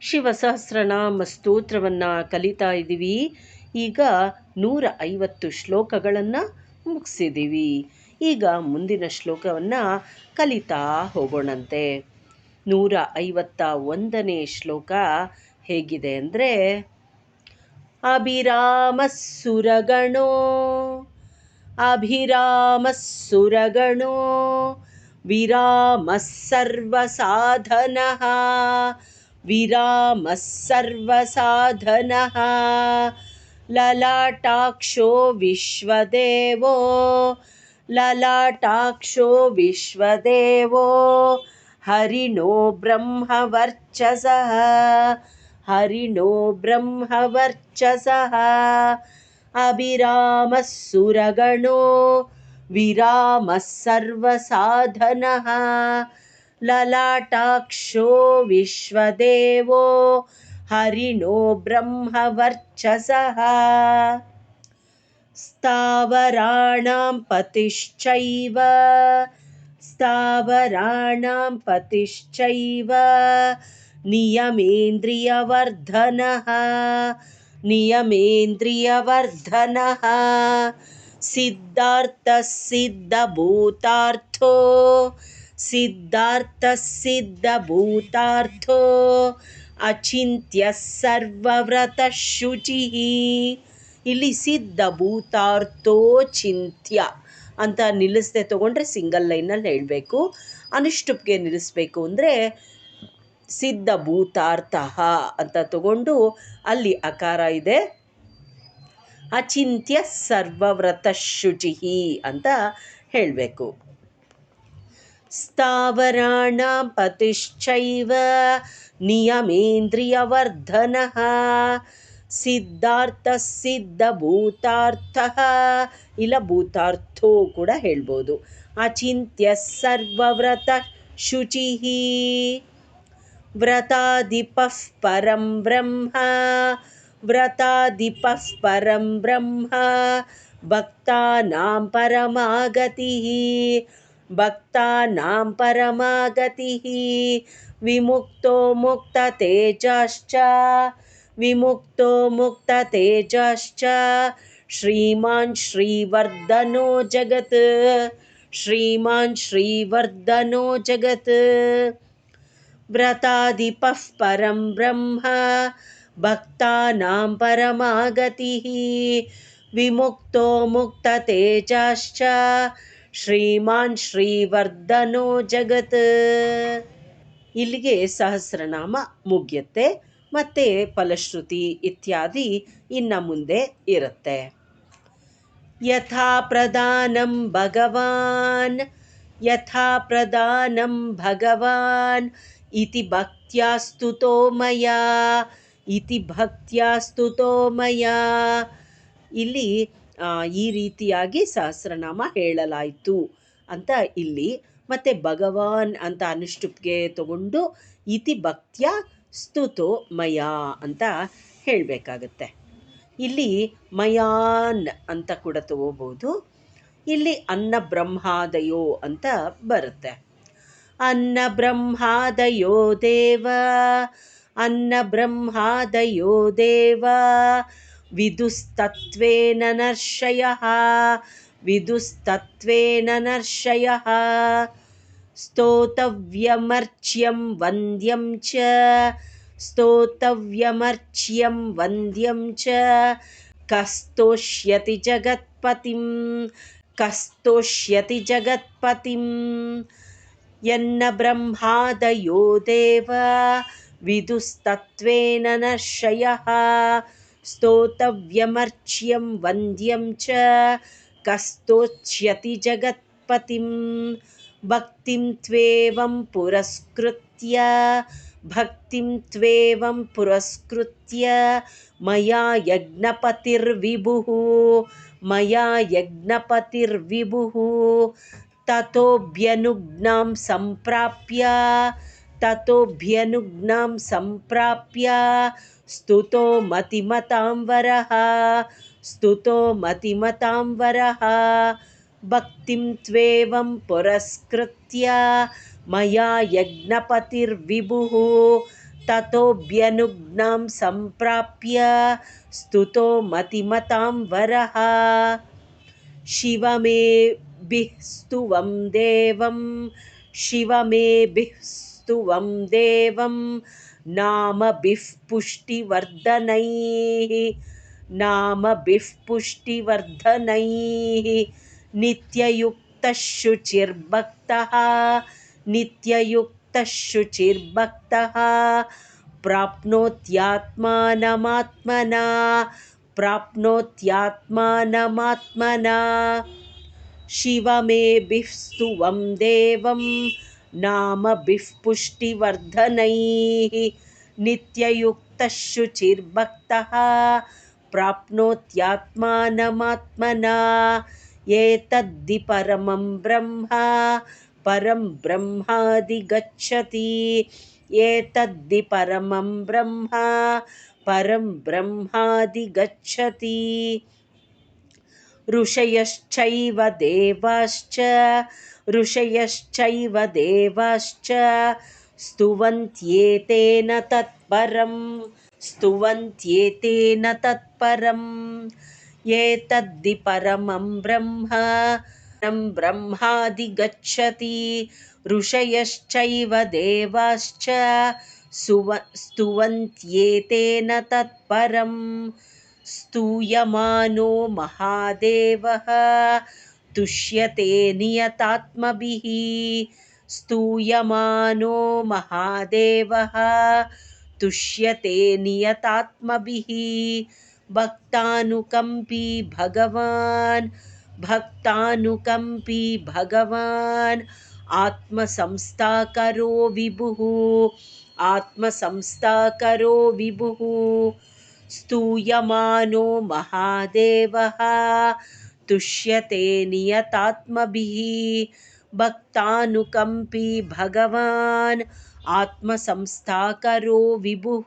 ಶಿವಸಹಸ್ರನಾಮ ಸ್ತೋತ್ರವನ್ನು ಕಲಿತಾ ಇದ್ದೀವಿ. ಈಗ ನೂರ ಐವತ್ತು ಶ್ಲೋಕಗಳನ್ನು ಮುಗಿಸಿದ್ದೀವಿ. ಈಗ ಮುಂದಿನ ಶ್ಲೋಕವನ್ನು ಕಲಿತಾ ಹೋಗೋಣಂತೆ. ನೂರ ಐವತ್ತ ಒಂದನೇ ಶ್ಲೋಕ ಹೇಗಿದೆ ಅಂದರೆ, ಅಭಿರಾಮಸ್ಸುರಗಣೋ ಅಭಿರಾಮಸ್ಸುರಗಣೋ ಸಾಧನಃ विरामः सर्वसाधनः। ललाटाक्षो विश्वदेवो। ललाटाक्षो विश्वदेवो। हरिणो ब्रह्मवर्चसः। हरिणो ब्रह्मवर्चसः। अभिरामः सुरगणो। विरामः सर्वसाधनः ललाटाक्षो विश्वदेवो हरिणो ब्रह्मवर्चसः। स्थावराणां पतिश्चैव स्थावराणां पतिश्चैव नियमेन्द्रियवर्धनः नियमेन्द्रियवर्धनः। सिद्धार्थः सिद्धभूतार्थो सिद्धार्थः सिद्धभूतार्थो ಅಚಿಂತ್ಯ ಸರ್ವವ್ರತ ಶುಚಿ ಇಲ್ಲಿ ಸಿದ್ಧ ಭೂತಾರ್ಥೋ ಚಿಂತ್ಯ ಅಂತ ನಿಲ್ಲಿಸದೆ ತೊಗೊಂಡ್ರೆ ಸಿಂಗಲ್ ಲೈನಲ್ಲಿ ಹೇಳಬೇಕು ಅನುಷ್ಟುಪ್ಗೆ ನಿಲ್ಲಿಸ್ಬೇಕು ಅಂದರೆ ಸಿದ್ಧ ಭೂತಾರ್ಥ ಅಂತ ತಗೊಂಡು ಅಲ್ಲಿ ಅಕಾರ ಇದೆ ಅಚಿಂತ್ಯ ಸರ್ವವ್ರತ ಶುಚಿ ಅಂತ ಹೇಳಬೇಕು ಸ್ಥಾವರಾಣ ಪತಿಶ್ಚೈವ ನಿಯಮೇಂದ್ರಿಯವರ್ಧನಃ ಸಿದ್ಧಾರ್ಥ ಸಿದ್ಧ ಭೂತಾರ್ಥ ಇಲ್ಲ ಭೂತಾರ್ಥೋ ಕೂಡ ಹೇಳ್ಬೋದು ಅಚಿಂತ್ಯ ಸರ್ವವ್ರತ ಶುಚಿ ವ್ರತಾಧಿಪಃ ಪರಂ ಬ್ರಹ್ಮ व्रताधिपः परं ब्रह्म भक्तानां परमागतिः भक्तानां परमागतिः। विमुक्तो मुक्ततेजश्च। विमुक्तो मुक्ततेजश्च। श्रीमान् श्रीवर्धनो जगत्। श्रीमान् श्रीवर्धनो जगत्। व्रताधिपः परं ब्रह्म। भक्तानां परमागतिः। विमुक्तो मुक्ततेजश्च ಶ್ರೀಮಾನ್ ಶ್ರೀವರ್ಧನೋ ಜಗತ್. ಇಲ್ಲಿಗೆ ಸಹಸ್ರನಾಮ ಮುಗಿಯುತ್ತೆ, ಮತ್ತು ಫಲಶ್ರುತಿ ಇತ್ಯಾದಿ ಇನ್ನು ಮುಂದೆ ಇರುತ್ತೆ. ಯಥಾ ಪ್ರಧಾನಂ ಭಗವಾನ್, ಯಥಾ ಪ್ರಧಾನಂ ಭಗವಾನ್, ಇತಿ ಭಕ್ತ್ಯಾ ಸ್ತುತೋ ಇತಿ ಭಕ್ತ್ಯಾ ಸ್ತುತೋ ಮಯಾ. ಇಲ್ಲಿ ಈ ರೀತಿಯಾಗಿ ಸಹಸ್ರನಾಮ ಹೇಳಲಾಯಿತು ಅಂತ ಇಲ್ಲಿ ಮತ್ತು ಭಗವಾನ್ ಅಂತ ಅನುಷ್ಠುಪ್ಗೆ ತಗೊಂಡು ಇತಿ ಭಕ್ತ್ಯ ಸ್ತುತೋ ಮಯಾ ಅಂತ ಹೇಳಬೇಕಾಗತ್ತೆ. ಇಲ್ಲಿ ಮಯಾನ್ ಅಂತ ಕೂಡ ತಗೋಬೋದು. ಇಲ್ಲಿ ಅನ್ನ ಬ್ರಹ್ಮಾದಯೋ ಅಂತ ಬರುತ್ತೆ. ಅನ್ನ ಬ್ರಹ್ಮಾದಯೋ ದೇವ, ಅನ್ನ ಬ್ರಹ್ಮಾದಯೋ ದೇವ विदुस्तत्त्वेन नर्षयः विदुस्तत्त्वेन नर्षयः। स्तोतव्यमर्च्यं वन्द्यं च स्तोतव्यमर्च्यं वन्द्यं च। कस्तोष्यति जगत्पतिं कस्तोष्यति जगत्पतिं यन्न ब्रह्मादयो देव विदुस्तत्त्वेन नर्षयः स्तोतव्यमर्च्यं वन्द्यं च कस्तोच्यति जगत्पतिं भक्तिं त्वेवं पुरस्कृत्य भक्तिं त्वेवं पुरस्कृत्य मया यज्ञपतिर्विभुः मया यज्ञपतिर्विभुः ततोऽभ्यनुज्ञां सम्प्राप्य ततोऽभ्यनुज्ञां सम्प्राप्य स्तुतो मतिमतां वरः स्तुतो मतिमतां वरः। भक्तिं त्वेवं पुरस्कृत्य मया यज्ञपतिर्विभुः ततोऽभ्यनुज्ञां सम्प्राप्य स्तुतो मतिमतां वरः। शिवमेभिः स्तुवं देवं शिवमेभिः स्तुवं देवं नामभिः पुष्टिवर्धनैः नामभिः पुष्टिवर्धनैः नित्ययुक्तः शुचिर्भक्तः नित्ययुक्तः शुचिर्भक्तः प्राप्नोत्यात्मानमात्मना प्राप्नोत्यात्मानमात्मना। शिवमेभिः स्तुवं देवं नामभिः पुष्टिवर्धनैः नित्ययुक्तः शुचिर्भक्तः प्राप्नोत्यात्मानमात्मना। एतद्धि परमं ब्रह्म परं ब्रह्मादिगच्छति। एतद्धि परमं ब्रह्म परं ब्रह्मादिगच्छति। ऋषयश्चैव देवाश्च ऋषयश्चैव देवाश्च स्तुवन्त्येतेन तत्परं स्तुवन्त्येतेन तत्परम्। एतद्धि परमं ब्रह्म ब्रह्मादिगच्छति। ऋषयश्चैव देवाश्च सुव स्तुवन्त्येतेन तत्परं स्तूयमानो महादेवः तुष्यते नियतात्मभिः। स्तूयमानो महादेवः। तुष्यते नियतात्मभिः। भक्तानुकम्पी भगवान्। भक्तानुकम्पी भगवान्। आत्मसंस्थाकरो विभुः। आत्मसंस्थाकरो विभुः। स्तूयमानो महादेवः तुष्यते नियतात्मभिः। भक्तानुकम्पी भगवान्। आत्मसंस्थाकरो विभुः।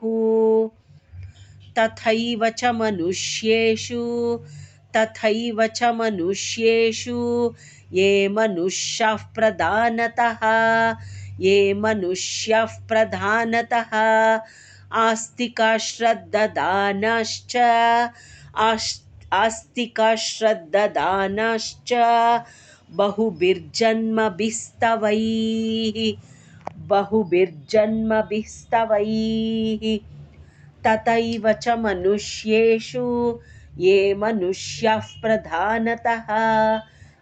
तथैव च मनुष्येषु। तथैव च मनुष्येषु। ये मनुष्याः प्रधानतः। ये मनुष्याः प्रधानतः। आस्तिकाश्रद्ददानाश्च आस् आस्तिकाश्रद्ददानाश्च बहुभिर्जन्मभिस्तवैः बहुभिर्जन्मभिस्तवैः। तथैव च मनुष्येषु ये मनुष्याः प्रधानतः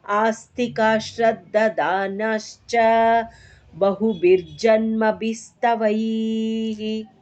आस्तिकाश्रद्ददानाश्च बहुभिर्जन्मभिस्तवैः